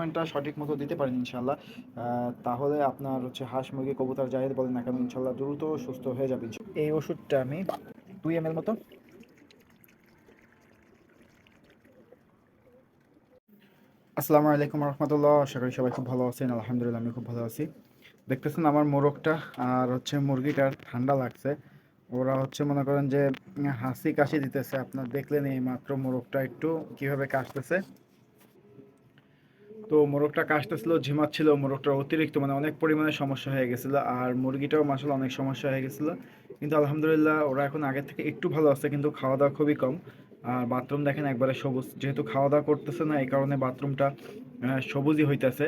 ট্রিটমেন্টটা সঠিক মতো দিতে পারেন ইনশাল্লাহ তাহলে আপনার হচ্ছে হাঁস মুরগি, কবুতর যাই বলেন না কেন ইনশাল্লাহ দ্রুত সুস্থ হয়ে যাবে এই ওষুধটা আমি দুই এম মতো। আসসালামু আলাইকুম রহমতুল্লাহ, আশা করি সবাই খুব ভালো আছেন, আলহামদুলিল্লাহ আমি খুব ভালো আছি। দেখতেছেন আমার মোরগটা আর হচ্ছে মুরগিটার ঠান্ডা লাগছে। ওরা হচ্ছে মনে করেন যে হাসি কাশি দিতেছে, আপনার দেখলেন এই মাত্র মোরগটা একটু কীভাবে কাশতেছে। তো মোরগটা কাশতেছিল, ঝিমাচ্ছিল, মোরগটার অতিরিক্ত মানে অনেক পরিমাণে সমস্যা হয়ে গেছিল আর মুরগিটাও মাসাল অনেক সমস্যা হয়ে গেছিল। কিন্তু আলহামদুলিল্লাহ ওরা এখন আগের থেকে একটু ভালো আছে, কিন্তু খাওয়া দাওয়া খুবই কম। আর বাথরুম দেখেন একবারে সবুজ, যেহেতু খাওয়া দাওয়া করতেছে না, এই কারণে বাথরুমটা সবুজই হইতেছে।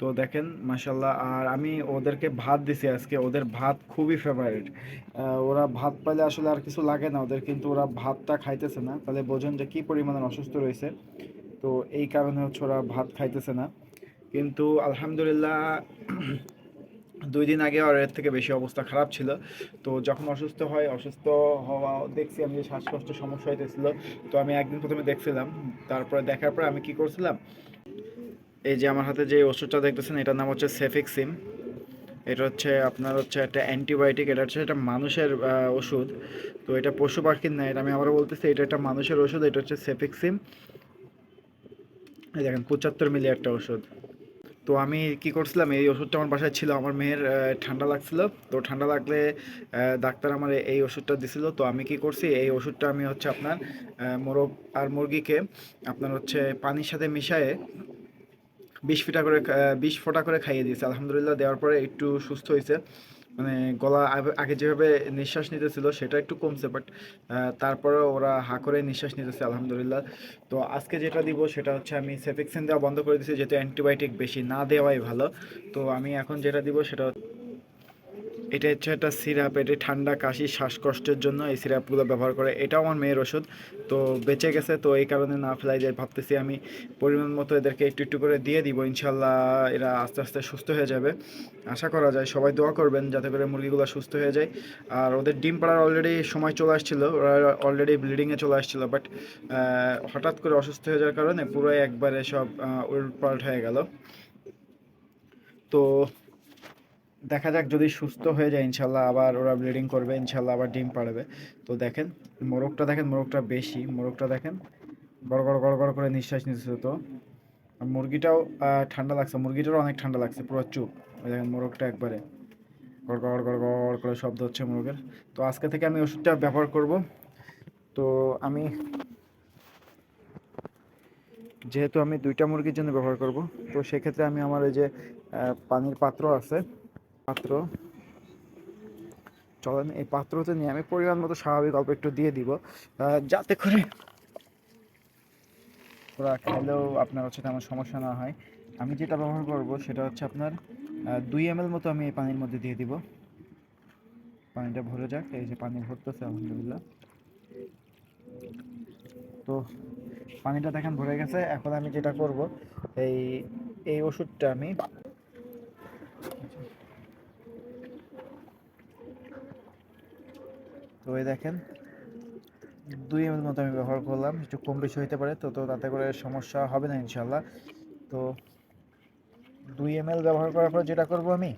তো দেখেন মাসাল্লাহ আর আমি ওদেরকে ভাত দিছি আজকে, ওদের ভাত খুবই ফেভারিট ওরা ভাত পাইলে আসলে আর কিছু লাগে না ওদের, কিন্তু ওরা ভাতটা খাইতেছে না। তাহলে বোঝেন যে কী পরিমাণে অসুস্থ রয়েছে। তো এই কারণে হচ্ছে ওরা ভাত খাইতেছে না। কিন্তু আলহামদুলিল্লাহ, দুই দিন আগে আর এর থেকে বেশি অবস্থা খারাপ ছিল। তো যখন অসুস্থ হয়, অসুস্থ হওয়া, দেখছি আমি যে শ্বাসকষ্ট সমস্যা হইতেছিল, তো আমি একদিন প্রথমে দেখছিলাম। তারপরে দেখার পরে আমি কি করছিলাম, এই যে আমার হাতে যে ওষুধটা দেখতেছেন, এটার নাম হচ্ছে সেফিক্সিম। এটা হচ্ছে আপনার হচ্ছে একটা অ্যান্টিবায়োটিক, এটা হচ্ছে একটা মানুষের ওষুধ। তো এটা পশু পাখির না, এটা আমি আবারও বলতেছি, এটা একটা মানুষের ওষুধ, এটা হচ্ছে সেফিক্সিম। এই দেখেন, পঁচাত্তর মিলি একটা ওষুধ। তো আমি কি করছিলাম, এই ওষুধটা আমার বাসায় ছিল, আমার মেয়ের ঠান্ডা লাগছিল। তো ঠান্ডা লাগলে ডাক্তার আমার এই ওষুধটা দিছিল। তো আমি কি করছি, এই ওষুধটা আমি হচ্ছে আপনার মোরগ আর মুরগিকে আপনার হচ্ছে পানির সাথে মিশায়ে বিশ ফোঁটা করে বিশ ফোঁটা করে খাইয়ে দিয়েছে। আলহামদুলিল্লাহ দেওয়ার পরে একটু সুস্থ হয়েছে মানে গলা আগে- যেভাবে নিঃশ্বাস নিতেছিল সেটা একটু কমছে বাট তারপরে ওরা হা করে নিঃশ্বাস নিতেছে, আলহামদুলিল্লাহ। তো আজকে যেটা দিব সেটা হচ্ছে আমি সেফিক্সিন দেওয়া বন্ধ করে দিয়েছি যেহেতু অ্যান্টিবায়োটিক বেশি না দেওয়াই ভালো। তো আমি এখন যেটা দিব সেটা এটা হচ্ছে একটা সিরাপ, এটি ঠান্ডা, কাশি, শ্বাসকষ্টের জন্য এই সিরাপগুলো ব্যবহার করে। এটাও আমার মেয়ের ওষুধ, তো বেঁচে গেছে, তো এই কারণে না ফেলাই যায়। ভাবতেছি আমি পরিমাণ মতো এদেরকে একটু একটু করে দিয়ে দিব ইনশাল্লাহ এরা আস্তে আস্তে সুস্থ হয়ে যাবে। আশা করা যায়, সবাই দোয়া করবেন যাতে করে মুরগিগুলো সুস্থ হয়ে যায়। আর ওদের ডিম পাড়ার অলরেডি সময় চলে আসছিল, ওরা অলরেডি ব্লিডিংয়ে চলে আসছিল বাট হঠাৎ করে অসুস্থ হয়ে যাওয়ার কারণে পুরোই একবারে সব উল্টপাল্ট হয়ে গেল। তো দেখা যাক যদি সুস্থ হয়ে যায়, ইনশাল্লাহ আবার ওরা ব্লিডিং করবে, ইনশাল্লাহ আবার ডিম পাড়বে। তো দেখেন, মোরগটা দেখেন, মোরগটা বেশি, মোরগটা দেখেন গড় গড় গড় গড় করে নিঃশ্বাস নিচ্ছে তো। মুরগিটাও ঠান্ডা লাগছে, মুরগিটারও অনেক ঠান্ডা লাগছে, পুরো চুপ। ওই দেখেন মোরগটা একবারে গড় গড় গড় গড় করে শব্দ হচ্ছে মোরগের। তো আজকে থেকে আমি ওষুধটা ব্যবহার করব। তো আমি যেহেতু আমি দুইটা মুরগির জন্য ব্যবহার করব, তো সেক্ষেত্রে আমি আমার এই যে পানির পাত্র আছে পাত্র। চলেন, এই পাত্রতে নিয়ে আমি পরিমাণ মতো স্বাভাবিক অল্প একটু দিয়ে দিব। যাতে করে ওরা খেলেও আপনার হচ্ছে তেমন সমস্যা না হয়। আমি যেটা ব্যবহার করব সেটা হচ্ছে আপনার দুই এম মতো আমি এই পানির মধ্যে দিয়ে দিব। পানিটা ভরে যাক, এই যে পানি ভরতেছে, আলহামদুলিল্লাহ। তো পানিটা দেখেন ভরে গেছে। এখন আমি যেটা করব, এই এই ওষুধটা আমি তো এই দেখেন, দুই এম মতো আমি ব্যবহার করলাম, একটু কম বেশি হইতে পারে, তো তো তাতে করে সমস্যা হবে না ইনশাল্লাহ তো দুই এম ব্যবহার করার পর যেটা করব আমি,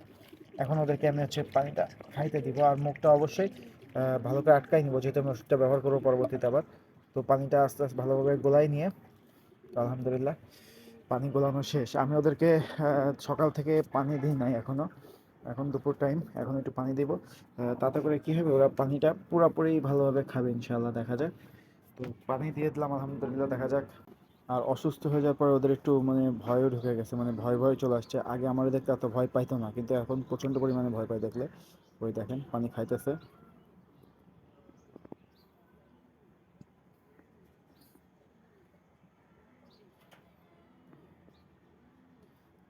এখন ওদেরকে আমি হচ্ছে পানিটা খাইতে দিব আর মুখটা অবশ্যই ভালো করে আটকাই নিব, যেহেতু আমি ওষুধটা ব্যবহার করব পরবর্তীতে আবার। তো পানিটা আস্তে আস্তে ভালোভাবে গোলাই নিয়ে, তো আলহামদুলিল্লাহ, পানি গোলানো শেষ। আমি ওদেরকে সকাল থেকে পানি দিই নাই এখনও এখন দুপুর টাইম এখন একটু পানি দিব। তাতে করে কি হবে, ওরা পানিটা পুরোপুরি ভালোভাবে খাবে, ইনশাআল্লাহ, দেখা যাক। তো পানি দিয়ে দিলাম, আলহামদুলিল্লাহ, দেখা যাক। আর অসুস্থ হয়ে যাওয়ার পরে ওদের একটু মানে ভয়ও ঢুকে গেছে মানে ভয় ভয় চলে আসছে। আগে আমার দেখতে এত ভয় পাইতো না, কিন্তু এখন প্রচণ্ড পরিমাণে ভয় পাই দেখলে। ওই দেখেন, পানি খাইতেছে।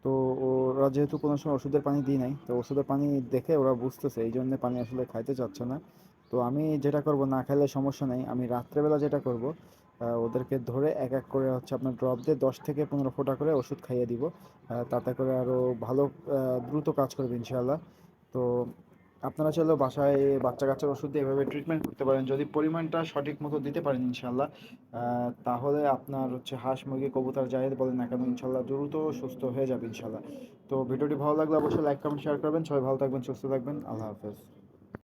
তো ওরা যেহেতু কোনো সময় ওষুধের পানি দিই নাই, তো ওষুধের পানি দেখে ওরা বুঝতেছে, এই জন্য পানি আসলে খাইতে চাচ্ছে না। তো আমি যেটা করব, না খাইলে সমস্যা নেই, আমি রাত্রেবেলা যেটা করব ওদেরকে ধরে এক এক করে হচ্ছে আপনার ড্রপ দিয়ে দশ থেকে পনেরো ফোঁটা করে ওষুধ খাইয়ে দিব তাতে করে আরও ভালো দ্রুত কাজ করবে ইনশাল্লাহ তো আপনারা চাইলেও বাসায় বাচ্চা কাচ্চার ওষুধ দিয়ে এভাবে ট্রিটমেন্ট করতে পারেন। যদি পরিমাণটা সঠিক মতো দিতে পারেন ইনশাল্লাহ তাহলে আপনার হচ্ছে হাঁস, মুরগি, কবুতর যাই বলেন না কেন ইনশাল্লাহ দ্রুত সুস্থ হয়ে যাবে ইনশাল্লাহ তো ভিডিওটি ভালো লাগলে অবশ্যই লাইক কমেন্ট শেয়ার করবেন। সবাই ভালো থাকবেন, সুস্থ থাকবেন। আল্লাহ হাফেজ।